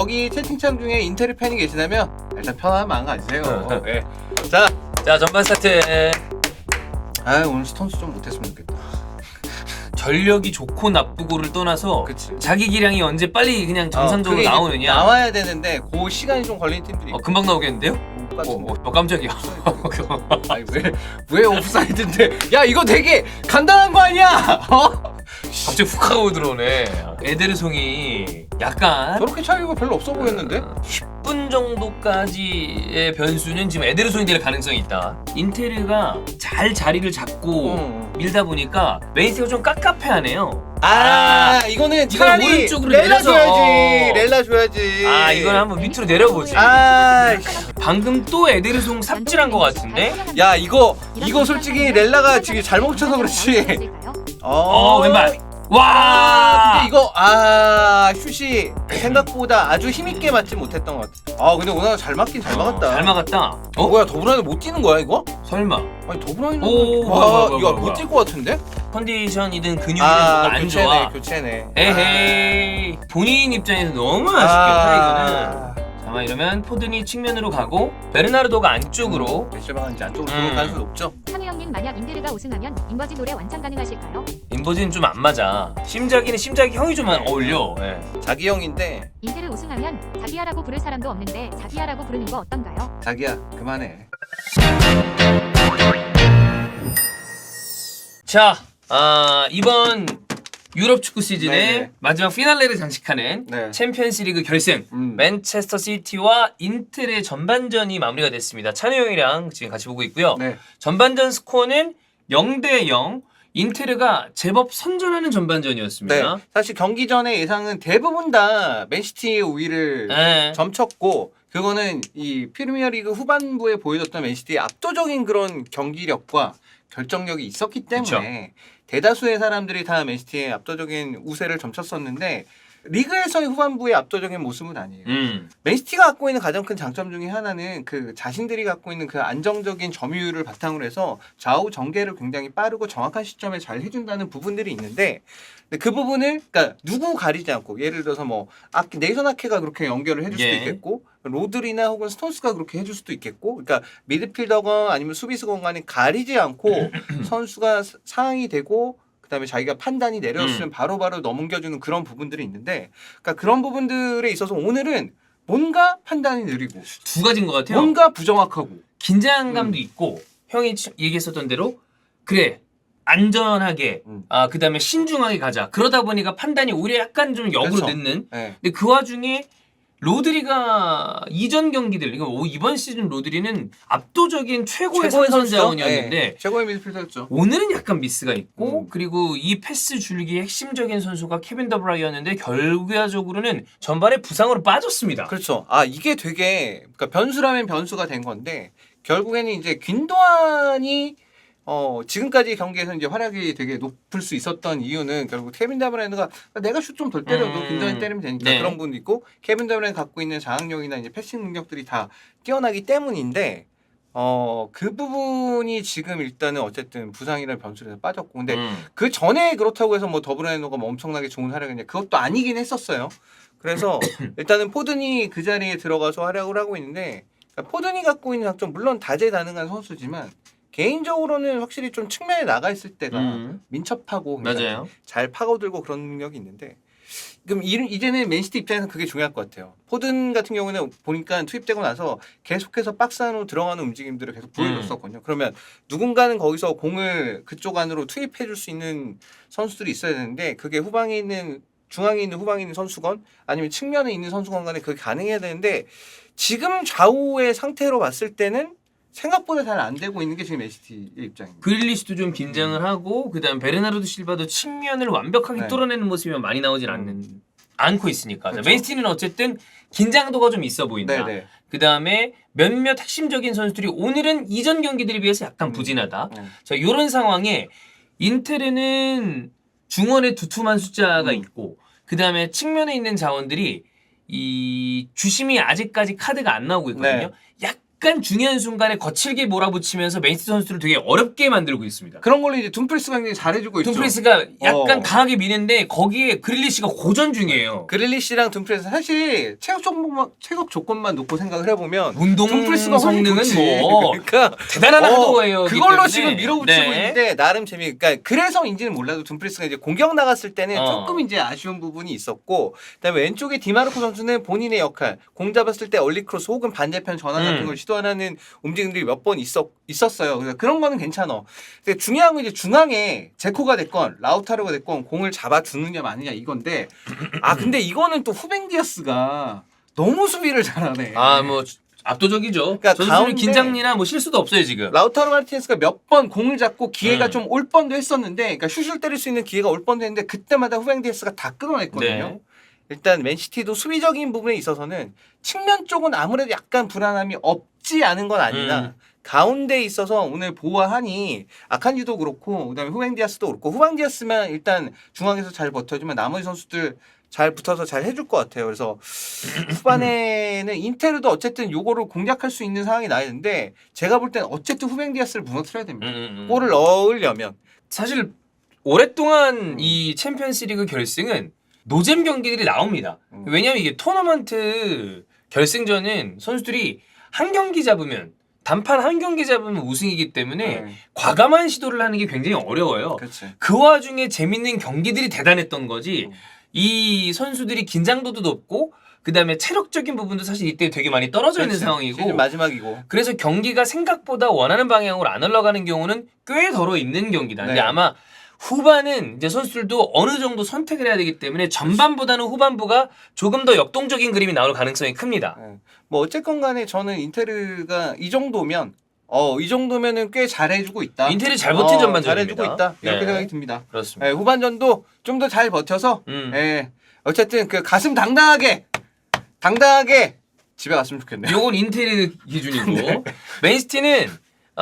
여기 채팅창 중에 인텔 팬이 계시다면 일단 편한 마음 가지세요. 네. 자, 자 전반 스타트. 아 오늘 스톤스 좀 못했으면 좋겠다. 전력이 좋고 나쁘고를 떠나서 그치. 자기 기량이 언제 빨리 그냥 정상적으로 어, 그게 이제 나오느냐. 나와야 되는데 그 시간이 좀 걸리는 팀들이 어. 금방 나오겠는데요? 못 어. 어, 어, 깜짝이야. 아니 왜왜 오프사이드인데? 야 이거 되게 간단한 거 아니야? 어? 갑자기 훅 하고 들어오네. 에데르송이 약간 저렇게 차이가 별로 없어 보였는데? 10분 정도까지의 변수는 지금 에데르송이 될 가능성이 있다. 인테르가 잘 자리를 잡고 어. 밀다 보니까 메이스가 좀 깝깝해하네요. 아, 이거는 이걸 차라리 오른쪽으로 렐라 내려서. 줘야지. 렐라 줘야지. 아 이건 한번 밑으로 내려보지. 아, 방금 또 에데르송 삽질한 것 같은데? 야 이거 이거 솔직히 렐라가 지금 잘못 쳐서 그렇지. 어 왼발. 아, 와. 근데 이거 아 슛이 생각보다 아주 힘있게 맞지 못했던 것 같아. 아 근데 오늘 잘 맞긴 잘 막았다. 어, 잘 막았다. 어? 어? 뭐야 더블라인 못 뛰는 거야 이거? 설마 아니 더블라인 오, 뭐야, 와 뭐야, 이거 뭐야, 못뛸것 같은데? 컨디션이든 근육이든 아 뭐가 안 교체네 좋아. 교체네. 에헤이. 본인 입장에서 너무 아쉽겠다 이거는. 아. 아마 이러면 포든이 측면으로 가고 베르나르도가 안쪽으로 몇시 방인지 안쪽으로 음. 들어올 가능성이 높죠. 한우 형님 만약 인테르가 우승하면 인버지 노래 완창 가능하실까요? 인버지는 좀 안 맞아. 심작이는 심작이 형이 좀 어울려. 예. 자기 형인데 인테르 우승하면 자기야라고 부를 사람도 없는데 자기야라고 부르는 거 어떤가요? 자기야 그만해. 자, 아, 이번 유럽 축구 시즌의 네네. 마지막 피날레를 장식하는 네. 챔피언스리그 결승 음. 맨체스터 시티와 인텔의 전반전이 마무리가 됐습니다. 찬우 형이랑 지금 같이 보고 있고요. 네. 전반전 스코어는 0대 0. 인테르가 제법 선전하는 전반전이었습니다. 네. 사실 경기 전에 예상은 대부분 다 맨시티의 우위를 네. 점쳤고 그거는 이 프리미어리그 후반부에 보여줬던 맨시티의 압도적인 그런 경기력과 결정력이 있었기 때문에 대다수의 사람들이 다 맨시티의 압도적인 우세를 점쳤었는데 리그에서의 후반부의 압도적인 모습은 아니에요. 음. 맨시티가 갖고 있는 가장 큰 장점 중에 하나는 그 자신들이 갖고 있는 그 안정적인 점유율을 바탕으로 해서 좌우 전개를 굉장히 빠르고 정확한 시점에 잘 해준다는 부분들이 있는데 그 부분을 그러니까 누구 가리지 않고 예를 들어서 뭐 아키 네이선 아케가 그렇게 연결을 해줄 수도 예. 있겠고 로드리나 혹은 스톤스가 그렇게 해줄 수도 있겠고 그러니까 미드필더건 아니면 수비수건 간에 가리지 않고 선수가 사- 상황이 되고 그다음에 자기가 판단이 내려졌으면 바로바로 넘겨주는 그런 부분들이 있는데 그러니까 그런 부분들에 있어서 오늘은 뭔가 판단이 느리고 두 가지인 것 같아요. 뭔가 부정확하고 긴장감도 음. 있고 형이 치- 얘기했었던 대로 그래 안전하게 음. 아 그다음에 신중하게 가자 그러다 보니까 판단이 오히려 약간 좀 역으로 그렇죠. 늦는 네. 근데 그 와중에 로드리가 이전 경기들 이거 오- 이번 시즌 로드리는 압도적인 최고의 선전 선수죠? 자원이었는데 네, 최고의 미드필더였죠. 오늘은 약간 미스가 있고 음. 그리고 이 패스 줄기의 핵심적인 선수가 케빈 더브라이였는데 결과적으로는 전반에 부상으로 빠졌습니다. 그렇죠. 아 이게 되게 그러니까 변수라면 변수가 된 건데 결국에는 이제 균도안이 어 지금까지 경기에서 이제 활약이 되게 높을 수 있었던 이유는 결국 케빈 다브라이너가 내가 슛 좀 덜 때려도 음. 균도안이 때리면 되니까 네. 그런 부분도 있고 케빈 다브라이너 갖고 있는 장악력이나 이제 패싱 능력들이 다 뛰어나기 때문인데 어 그 부분이 지금 일단은 어쨌든 부상이라는 변수에서 빠졌고 근데 음. 그 전에 그렇다고 해서 뭐 더블라이너가 뭐 엄청나게 좋은 활약이냐 그것도 아니긴 했었어요. 그래서 일단은 포든이 그 자리에 들어가서 활약을 하고 있는데 그러니까 포든이 갖고 있는 장점 물론 다재다능한 선수지만 개인적으로는 확실히 좀 측면에 나가 있을 때가 음. 민첩하고 맞아요. 잘 파고들고 그런 능력이 있는데 그럼 이- 이제는 맨시티 입장에서 그게 중요할 것 같아요. 포든 같은 경우는 보니까 투입되고 나서 계속해서 박스 안으로 들어가는 움직임들을 계속 보여줬었거든요. 그러면 누군가는 거기서 공을 그쪽 안으로 투입해 줄 수 있는 선수들이 있어야 되는데 그게 후방에 있는 중앙에 있는 후방에 있는 선수건 아니면 측면에 있는 선수건 간에 그게 가능해야 되는데 지금 좌우의 상태로 봤을 때는 생각보다 잘 안 되고 있는 게 지금 맨시티의 입장입니다. 그릴리시도 좀 긴장을 하고 그다음 베르나르도 실바도 측면을 완벽하게 네. 뚫어내는 모습이 많이 나오진 않는 않고 있으니까 그렇죠. 맨시티는 어쨌든 긴장도가 좀 있어 보인다. 네네. 그다음에 몇몇 핵심적인 선수들이 오늘은 이전 경기들에 비해서 약간 음. 부진하다. 네. 자 이런 상황에 인테르는 중원에 두툼한 숫자가 음. 있고 그다음에 측면에 있는 자원들이 이 주심이 아직까지 카드가 안 나오고 있거든요. 네. 약 간 중요한 순간에 거칠게 몰아붙이면서 맨시티 선수들을 되게 어렵게 만들고 있습니다. 그런 걸로 이제 둠프리스가 굉장히 잘해주고 있죠. 둠프리스가 약간 어. 강하게 미는데 거기에 그릴리시가 고전 중이에요. 그릴리시랑 둠프리스 사실 체격 조건만 체격 조건만 놓고 생각을 해보면 운동 둠프리스가 성능은. 뭐 그러니까 대단한 어, 하드웨어이기 그걸로. 지금 밀어붙이고 네. 있는데 나름 재미. 그러니까 그래서인지는 몰라도 둠프리스가 이제 공격 나갔을 때는 어. 조금 이제 아쉬운 부분이 있었고, 그다음에 왼쪽에 디마르코 선수는 본인의 역할, 공 잡았을 때 얼리 크로스 혹은 반대편 전환 같은 음. 걸 시도 하는 움직임들이 몇 번 있었 있었어요. 그래서 그런 거는 괜찮아. 근데 중요한 건 이제 중앙에 제코가 됐건 라우타르가 됐건 공을 잡아주느냐 마느냐 이건데, 아 근데 이거는 또 후벤 디아스가 너무 수비를 잘하네. 아 뭐 압도적이죠. 그러니까 가운데- 긴장이나 뭐 실수도 없어요 지금. 라우타로 마르티네스가 몇 번 공을 잡고 기회가 음. 좀 올 뻔도 했었는데, 그러니까 슛을 때릴 수 있는 기회가 올 뻔도 했는데 그때마다 후뱅 디에스가 다 끊어냈거든요. 네. 일단 맨시티도 수비적인 부분에 있어서는 측면 쪽은 아무래도 약간 불안함이 없지 않은 건 아니나 음. 가운데에 있어서 오늘 보아하니 아칸지도 그렇고 그다음에 후뱅 디아스도 그렇고 후방 디아스만 일단 중앙에서 잘 버텨주면 나머지 선수들 잘 붙어서 잘 해줄 것 같아요. 그래서 후반에는 인테르도 어쨌든 요거를 공략할 수 있는 상황이 나야 되는데 제가 볼 때는 어쨌든 후뱅 디아스를 무너뜨려야 됩니다. 음, 음, 음. 골을 넣으려면 사실 오랫동안 음. 이 챔피언스리그 결승은 노잼 경기들이 나옵니다. 음. 왜냐하면 이게 토너먼트 결승전은 선수들이 한 경기 잡으면 단판 한 경기 잡으면 우승이기 때문에 네. 과감한 시도를 하는 게 굉장히 어려워요. 그렇지. 그 와중에 재밌는 경기들이 대단했던 거지. 음. 이 선수들이 긴장도도 높고 그다음에 체력적인 부분도 사실 이때 되게 많이 떨어져 있는 그렇지. 상황이고 마지막이고. 그래서 경기가 생각보다 원하는 방향으로 안 흘러가는 경우는 꽤 덜어 있는 경기다. 근데 네. 아마 후반은 이제 선수들도 어느 정도 선택을 해야 되기 때문에 전반보다는 후반부가 조금 더 역동적인 그림이 나올 가능성이 큽니다. 네. 뭐 어쨌건 간에 저는 인테르가 이 정도면 어 이 정도면은 꽤 잘해주고 있다. 인텔이 잘 버틴 어, 전반전입니다. 잘해주고 있다. 이렇게 네. 생각이 듭니다. 그렇습니다. 네, 후반전도 좀 더 잘 버텨서 음. 예. 어쨌든 그 가슴 당당하게 당당하게 집에 갔으면 좋겠네요. 요건 인텔 기준이고 맨시티는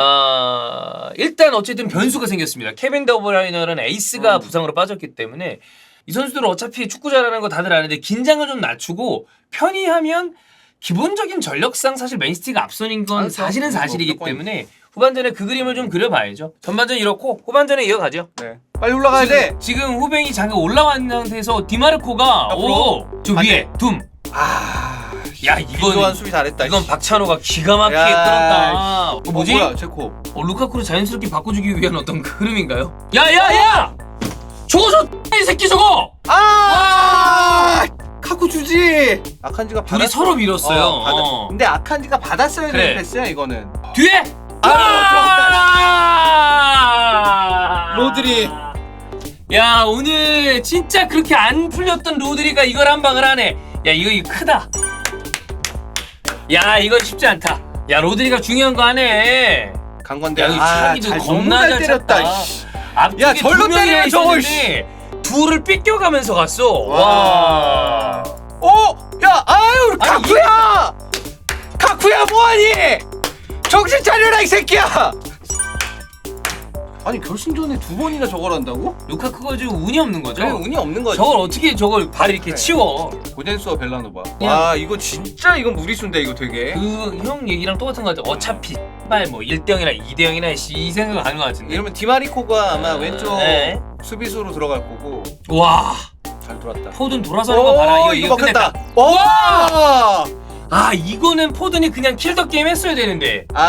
어, 일단 어쨌든 변수가 생겼습니다. 케빈 더브라이너라는 에이스가 음. 부상으로 빠졌기 때문에 이 선수들은 어차피 축구 잘하는 거 다들 아는데 긴장을 좀 낮추고 편히 하면 기본적인 전력상 사실 맨시티가 앞선인 건 그렇죠. 사실은 뭐 사실이기. 때문에 후반전에 그 그림을 좀 그려봐야죠. 전반전 이렇고 후반전에 이어가죠. 네. 빨리 올라가야 돼. 지금, 지금 후뱅이 잠깐 올라온 상태에서 디마르코가 앞으로. 오, 저 위에 둠. 아, 야 이건 이건 수비 잘했다. 이건 씨. 박찬호가 기가 막히게 야, 끌었다. 어, 어, 뭐지? 뭐야, 제코. 어, 루카쿠를 자연스럽게 바꿔주기 위한 어떤 그 흐름인가요? 야야야! 저거 저이 새끼 저거! 아! 카쿠 주지. 아칸지가 둘이 받았- 서로 밀었어요. 어, 받아- 어. 근데 아칸지가 받았어야 그래. 되는 패스야 이거는. 뒤에! 아, 아! 로드리. 야 오늘 진짜 그렇게 안 풀렸던 로드리가 이걸 한 방을 하네. 야 이거 이거 크다. 야 이건 쉽지 않다. 야 로드리가 중요한 거 하네. 간 건데. 야, 이 아, 차기도 잘 겁나 잘잘 때렸다. 씨. 앞쪽에 야, 절로 두 명이나 때리면 저거, 있었는데 둘을 삐껴가면서 갔어. 와. 와. 어? 야, 아유, 아니, 카쿠야! 카쿠야 뭐하니? 정신 차려라 이 새끼야! 아니 결승전에 두 번이나 저걸 한다고? 루카쿠가 좀 운이 없는 거죠? 그래 운이 없는 거지. 저걸 어떻게 저걸 발 이렇게. 치워? 고젠수와 벨라노바. 와 이거 진짜 이건 무리수인데 이거 되게. 그 형 얘기랑 똑같은 거 같아. 어차피 빨 뭐 1대 0이나 2대 0이나 이 생각 하는 거 같은데. 이러면 디마리코가 아마 왼쪽 네. 수비수로 들어갈 거고 와잘 들어왔다. 포든 돌아서는 거 봐라. 이거 이거 막혔다. 끝냈다. 와! 아 이거는 포든이 그냥 킬더 게임 했어야 되는데. 아,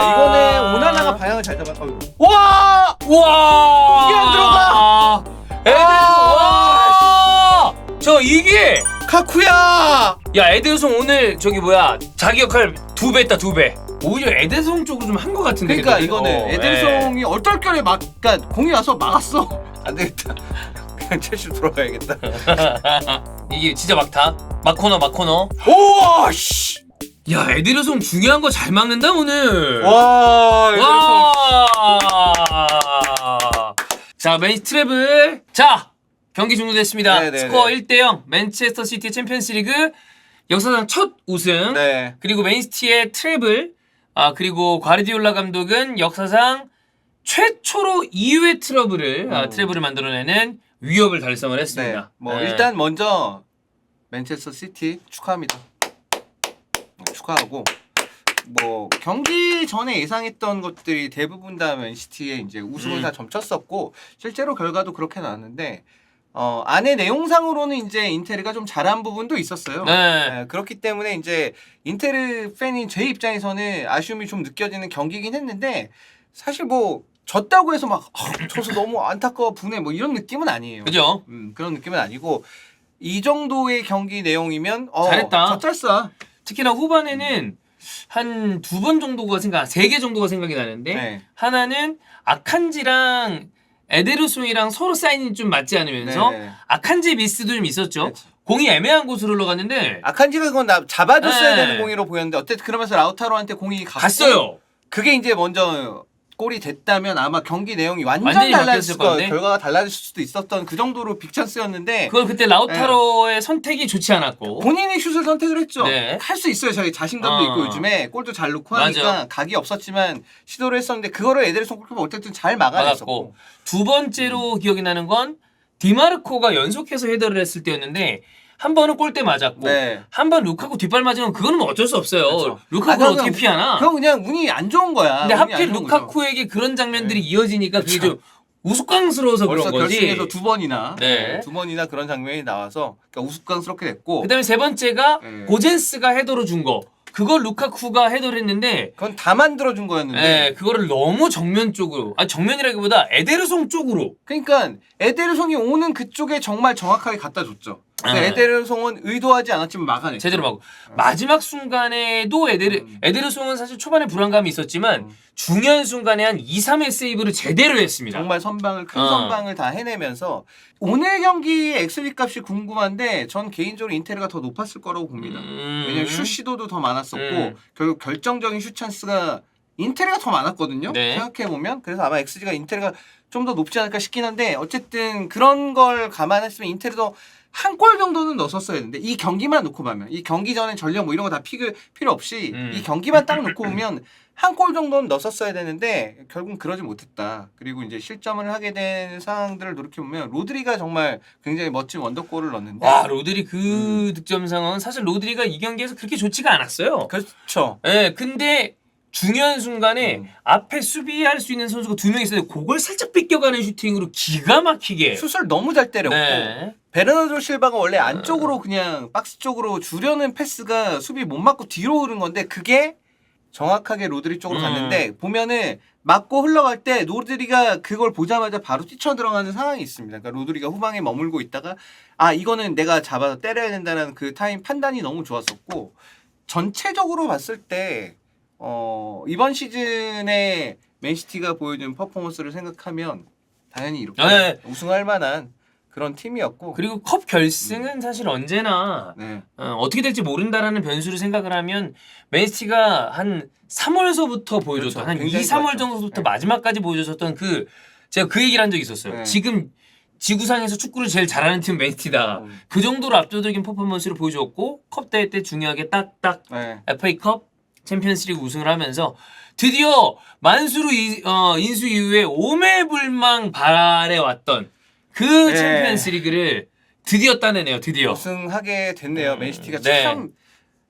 아. 이거는 오나나가 방향을 잘 잡았. 어이구. 와! 와 이게 안 들어가! 에드슨 아. 와! 저 이게 카쿠야! 야 에드송 오늘 저기 뭐야 자기 역할 두 배 했다 두 배. 오히려 에드송 쪽으로 좀 한 것 같은데. 그러니까 그래도. 이거는 어, 에델송이 얼떨결에 막, 그러니까 공이 와서 막았어. 안 되겠다. 그냥 첼시로 돌아가야겠다. 예. 이게 진짜 막타. 막코너 막코너. 오, 씨. 야 에드송 중요한 거 잘 막는다 오늘. 와. 와. 자 맨시 트래블. 자 경기 종료됐습니다. 네, 네, 스코어 네. 1대 0 맨체스터 시티의 챔피언스리그 역사상 첫 우승. 네. 그리고 맨시티의 트래블. 아 그리고 과르디올라 감독은 역사상 최초로 2회 트러블을 아, 음. 트래블을 만들어내는 위협을 달성을 네. 했습니다. 뭐 네. 일단 먼저 맨체스터 시티 축하합니다. 네, 축하하고 뭐 경기 전에 예상했던 것들이 대부분 다 맨시티에 이제 우승을 음. 다 점쳤었고 실제로 결과도 그렇게 나왔는데 어 안에 내용상으로는 이제 인테르가 좀 잘한 부분도 있었어요. 네. 네, 그렇기 때문에 이제 인테르 팬인 제 입장에서는 아쉬움이 좀 느껴지는 경기긴 했는데 사실 뭐 졌다고 해서 막 아, 져서 너무 안타까워 분해 뭐 이런 느낌은 아니에요. 그죠? 음, 그런 느낌은 아니고 이 정도의 경기 내용이면 어, 잘했다. 젖잘싸. 특히나 후반에는 한 두 번 정도가 생각, 세 개 정도가 생각이 나는데 네. 하나는 아칸지랑 에데르송이랑 서로 사인이 좀 맞지 않으면서 네. 아칸지 미스도 좀 있었죠. 그렇지. 공이 애매한 곳으로 흘러갔는데 아칸지가 그건 나 잡아줬어야 네. 되는 공이로 보였는데 어쨌든 그러면서 라우타로한테 공이 갔고 갔어요. 그게 이제 먼저 골이 됐다면 아마 경기 내용이 완전 완전히 달라졌을 거예요. 건데. 결과가 달라질 수도 있었던 그 정도로 빅찬스였는데 그걸 그때 라우타로의 선택이 좋지 않았고 본인이 슛을 선택을 했죠. 네. 할 수 있어요. 자기 자신감도 어. 있고 요즘에 골도 잘 넣고 맞아. 하니까 각이 없었지만 시도를 했었는데 그거를 에데르송 골키퍼 어쨌든 잘 막아냈었고 막았고 두 번째로 기억이 나는 건 디마르코가 연속해서 헤더를 했을 때였는데 한 번은 골대 맞았고 네. 한 번 루카쿠 뒷발 맞으면 그거는 뭐 어쩔 수 없어요. 그렇죠. 루카쿠를 아, 어떻게 피하나? 그건 그냥 운이 안 좋은 거야. 근데 하필. 루카쿠에게 그런 장면들이 네. 이어지니까 그게 그렇죠. 좀 우스꽝스러워서 그런 거지. 결승에서 두 번이나 네. 두 번이나 그런 장면이 나와서 그러니까 우스꽝스럽게 됐고 그다음에 세 번째가 네. 고젠스가 헤더로 준 거. 그걸 루카쿠가 헤더를 했는데 그건 다 만들어 준 거였는데 예, 그거를 너무 정면 쪽으로. 아 정면이라기보다 에데르송 쪽으로. 그러니까 에데르송이 오는 그쪽에 정말 정확하게 갖다 줬죠. 근데 네. 에데르송은 의도하지 않았지만 막아냈죠. 제대로 막 마지막 순간에도 에데르 음. 에데르송은 사실 초반에 불안감이 있었지만 음. 중요한 순간에 한 2, 3회 세이브를 제대로 했습니다. 정말 선방을 큰 어. 선방을 다 해내면서 오늘 경기 XG 값이 궁금한데 전 개인적으로 인테르가 더 높았을 거라고 봅니다. 음. 왜냐면 슛 시도도 더 많았었고 음. 결국 결정적인 슛 찬스가 인테르가 더 많았거든요. 네. 생각해 보면 그래서 아마 XG가 인테르가 좀 더 높지 않을까 싶긴 한데 어쨌든 그런 걸 감안했으면 인테르도 한 골 정도는 넣었어야 되는데 이 경기만 놓고 보면 이 경기 전에 전력 뭐 이런 거 다 필요 없이 음. 이 경기만 딱 놓고 보면 한 골 정도는 넣었어야 되는데 결국 그러지 못했다. 그리고 이제 실점을 하게 된 상황들을 돌이켜 보면 로드리가 정말 굉장히 멋진 원더골을 넣었는데 와 로드리 그 음. 득점 상황은 사실 로드리가 이 경기에서 그렇게 좋지가 않았어요. 그렇죠. 예, 근데 중요한 순간에 음. 앞에 수비할 수 있는 선수가 두 명 있었는데 그걸 살짝 뺏겨가는 슈팅으로 기가 막히게. 슛을 너무 잘 때렸고 네. 베르나르도 실바가 원래 안쪽으로 그냥 박스 쪽으로 주려는 패스가 수비 못 맞고 뒤로 흐른 건데 그게 정확하게 로드리 쪽으로 음. 갔는데 보면은 맞고 흘러갈 때 로드리가 그걸 보자마자 바로 뛰쳐 들어가는 상황이 있습니다. 그러니까 로드리가 후방에 머물고 있다가 아 이거는 내가 잡아서 때려야 된다는 그 타임 판단이 너무 좋았었고 전체적으로 봤을 때 어, 이번 시즌에 맨시티가 보여준 퍼포먼스를 생각하면 당연히 이렇게 네. 우승할 만한 그런 팀이었고 그리고 컵 결승은 사실 언제나 네. 어, 떻게 될지 모른다라는 변수를 생각을 하면 맨시티가 한 3월서부터 보여줬던 그렇죠. 한 2, 굉장히 3월 좋았죠. 정도부터 네. 마지막까지 보여줬었던 그 제가 그 얘기를 한 적이 있었어요. 네. 지금 지구상에서 축구를 제일 잘하는 팀 맨시티다. 음. 그 정도로 압도적인 퍼포먼스를 보여줬고 컵 대회 때 중요하게 딱딱 네. FA컵 챔피언스리그 우승을 하면서 드디어 만수르 이- 어, 인수 이후에 오매불망 발에 왔던 그 네. 챔피언스리그를 드디어 따내네요. 드디어. 우승하게 됐네요. 음, 맨시티가 네. 참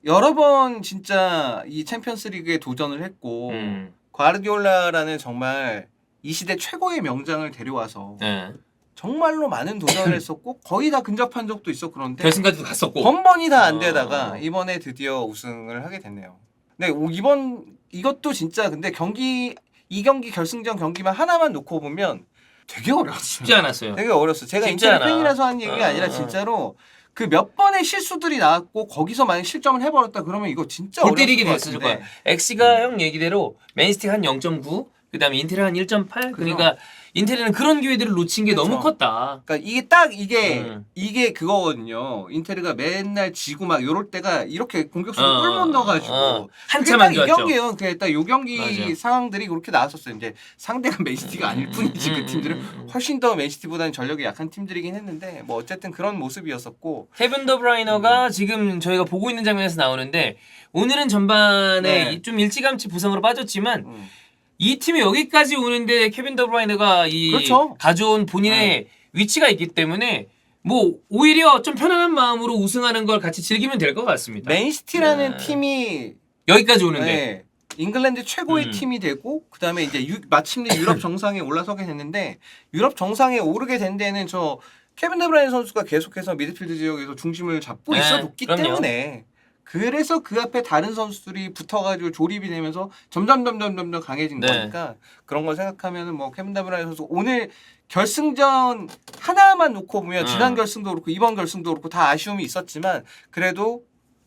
여러 번 진짜 이 챔피언스리그에 도전을 했고 음, 과르디올라라는 정말 이 시대 최고의 명장을 데려와서 네. 정말로 많은 도전을 했었고 거의 다 근접한 적도 있어 그런데 결승까지도 갔었고. 번번이 다안 어. 되다가 이번에 드디어 우승을 하게 됐네요. 네 오- 이번 이것도 진짜 근데 경기 이 경기 결승전 경기만 하나만 놓고 보면 되게 어려웠어요. 쉽지 않았어요. 되게 어렸어. 제가 않아. 팬이라서 하는 얘기가 어, 아니라 어. 진짜로 그 몇 번의 실수들이 나왔고 거기서 만약 실점을 해버렸다 그러면 이거 진짜 골 때리게 것 됐을. 거야. 엑시가 형 얘기대로 맨시티가 한 0.9, 그다음에 인테리어 한 1.8. 그러니까 인테 리어는 그런 기회들을 놓친 게 그렇죠. 너무 컸다. 그러니까 이게 딱 이게 음. 이게 그거거든요. 인테르가 맨날 지고 막 요럴 때가 이렇게 공격수를 어, 골못 넣어가지고 어, 그게 한참 딱안이 좋았죠. 경기예요. 그게 딱요 경기 맞아. 상황들이 그렇게 나왔었어요. 이제 상대가 맨시티가 아닐 뿐이지 음, 그 음, 팀들은 음, 음. 훨씬 더 맨시티보다는 전력이 약한 팀들이긴 했는데 뭐 어쨌든 그런 모습이었었고 케빈 더브라이너가 지금 저희가 보고 있는 장면에서 나오는데 오늘은 전반에 네. 이- 좀 일찌감치 부상으로 빠졌지만 음. 이 팀이 여기까지 오는데 케빈 더브라이너가 이 그렇죠. 가져온 본인의 위치가 있기 때문에 뭐 오히려 좀 편안한 마음으로 우승하는 걸 같이 즐기면 될 것 같습니다. 맨시티라는 네. 팀이 여기까지 오는데 네, 잉글랜드 최고의 음. 팀이 되고 그다음에 이제 유- 마침내 유럽 정상에 올라서게 됐는데 유럽 정상에 오르게 된 데는 저 케빈 데브라인 선수가 계속해서 미드필드 지역에서 중심을 잡고 네, 있어줬기 그럼요. 때문에 그래서 그 앞에 다른 선수들이 붙어가지고 조립이 되면서 점점 점점 점점 강해진 네. 거니까 그런 걸 생각하면은 뭐 케빈 데브라인 선수 오늘 결승전 하나만 놓고 보면 음. 지난 결승도 그렇고 이번 결승도 그렇고 다 아쉬움이 있었지만 그래도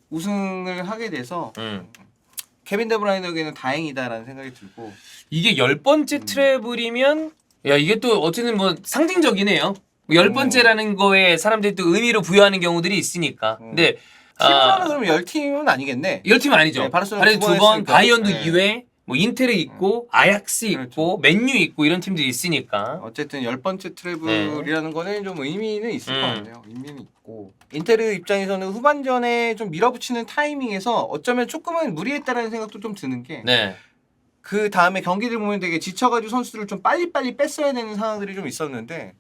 우승을 하게 돼서 음. 케빈 데브라이너에게는 다행이다라는 생각이 들고 이게 열 번째 트래블이면 야 이게 또 어쨌든 뭐 상징적이네요. 열 음. 번째라는 거에 사람들이 또 의미로 부여하는 경우들이 있으니까. 음. 근데 팀으로는 아, 그러면 열 팀은 아니겠네. 열 팀은 아니죠. 네, 바르셀로나 바르셀 두번 두 번, 했으니까. 바이언도 네. 이외 뭐 인테르 있고 아약스 있고 그렇죠. 맨유 있고 이런 팀들이 있으니까. 어쨌든 열 번째 트래블이라는 거는 좀 의미는 있을 것 네. 음. 같네요. 의미는 있고 인테르 입장에서는 후반전에 좀 밀어붙이는 타이밍에서 어쩌면 조금은 무리했다라는 생각도 좀 드는 게그 네. 다음에 경기를 보면 되게 지쳐가지고 선수들을 좀 빨리빨리 뺐어야 되는 상황들이 좀 있었는데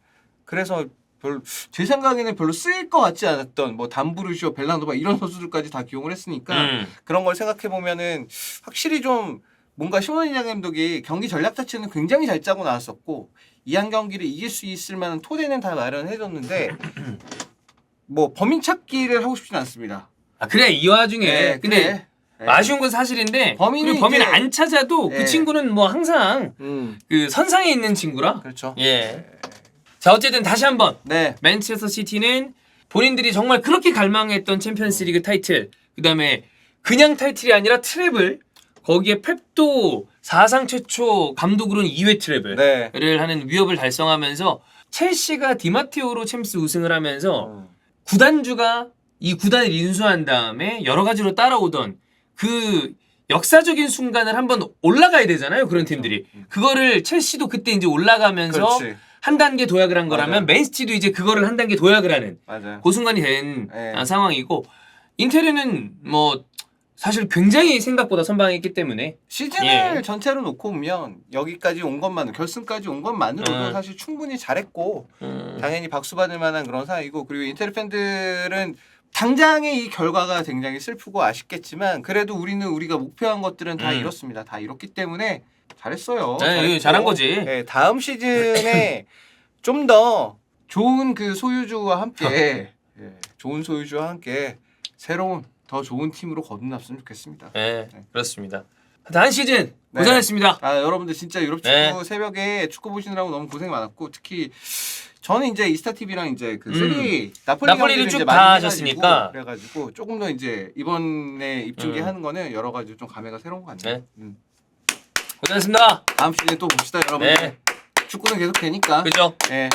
그래서 별, 제 생각에는 별로 쓰일 것 같지 않았던 뭐 담브루시오, 벨란도바 이런 선수들까지 다 기용을 했으니까 음. 그런 걸 생각해 보면은 확실히 좀 뭔가 시원한 이장 감독이 경기 전략 자체는 굉장히 잘 짜고 나왔었고 이한 경기를 이길 수 있을 만한 토대는 다 마련해줬는데 뭐 범인 찾기를 하고 싶진 않습니다. 아 그래 이 와중에 네, 근데 그래. 네. 아쉬운 건 사실인데 범인은 그리고 범인을 이제- 안 찾아도 네. 그 친구는 뭐 항상 음 그 선상에 있는 친구라. 그렇죠. 예. 자 어쨌든 다시 한번 네. 맨체스터 시티는 본인들이 정말 그렇게 갈망했던 챔피언스리그 타이틀, 그다음에 그냥 타이틀이 아니라 트래블, 거기에 펩도 사상 최초 감독으로는 2회 트래블을 네. 하는 위협을 달성하면서 첼시가 디마테오로 챔스 우승을 하면서 음. 구단주가 이 구단을 인수한 다음에 여러 가지로 따라오던 그 역사적인 순간을 한번 올라가야 되잖아요. 그런 팀들이. 그거를 첼시도 그때 이제 올라가면서 그렇지. 한 단계 도약을 한 맞아요. 거라면 맨시티도 이제 그거를 한 단계 도약을 하는 맞아요. 그 순간이 된 네. 아, 상황이고 인테리는 뭐 사실 굉장히 생각보다 선방했기 때문에 시즌을 예. 전체로 놓고 보면 여기까지 온 것만 결승까지 온 것만으로도 음. 사실 충분히 잘했고 음, 당연히 박수 받을 만한 그런 상황이고 그리고 인테르 팬들은 당장의 이 결과가 굉장히 슬프고 아쉽겠지만 그래도 우리는 우리가 목표한 것들은 다 음. 이뤘습니다. 다 이뤘기 때문에 잘했어요. 네, 잘했고, 잘한 거지. 네, 다음 시즌에 좀 더 좋은 그 소유주와 함께 예, 좋은 소유주와 함께 새로운 더 좋은 팀으로 거듭났으면 좋겠습니다. 네, 네. 그렇습니다. 한 시즌 네. 고생했습니다. 아 여러분들 진짜 유럽 축구 네. 새벽에 축구 보시느라고 너무 고생 많았고 특히 저는 이제 이스타 TV랑 이제 그 음. 세리 나폴리 나폴리를 경기를 쭉 이제 다 많이 하셨으니까. 그래가지고 조금 더 이제 이번에 입중계 음. 하는 거는 여러 가지 좀 감회가 새로운 것 같네요. 네. 음. 고생했습니다. 다음 시즌에 또 봅시다 여러분들. 네. 축구는 계속 되니까. 그죠? 예.